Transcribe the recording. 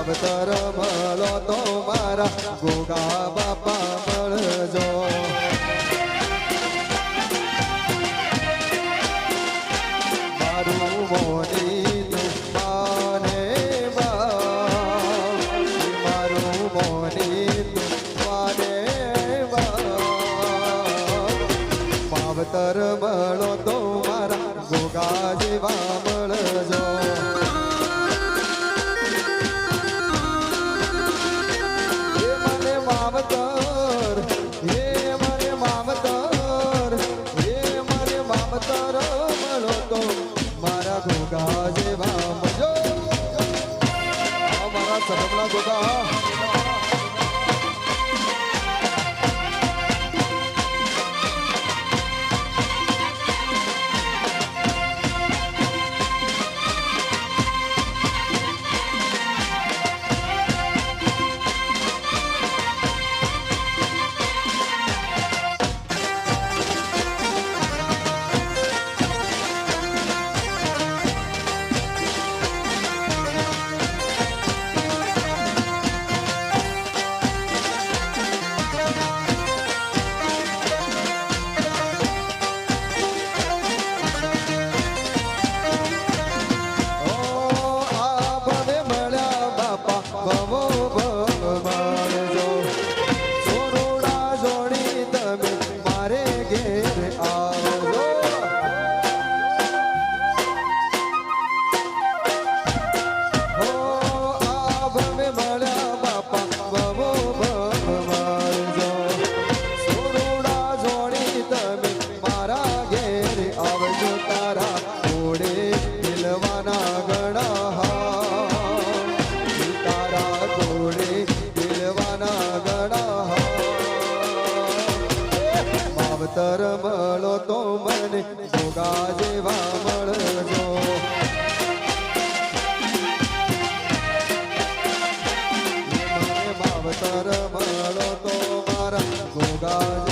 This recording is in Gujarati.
માવતર મળો તો મારા ગોગા બાપા મળજો મારું મોની તર મળો તો મારા ગોગા જેવા મારા દિલવાના ગણા તારા જોડે દિલવાના ગણા માવતર મળો તો મને ભોગા જેવા મળજો માવતર મારા ભોગા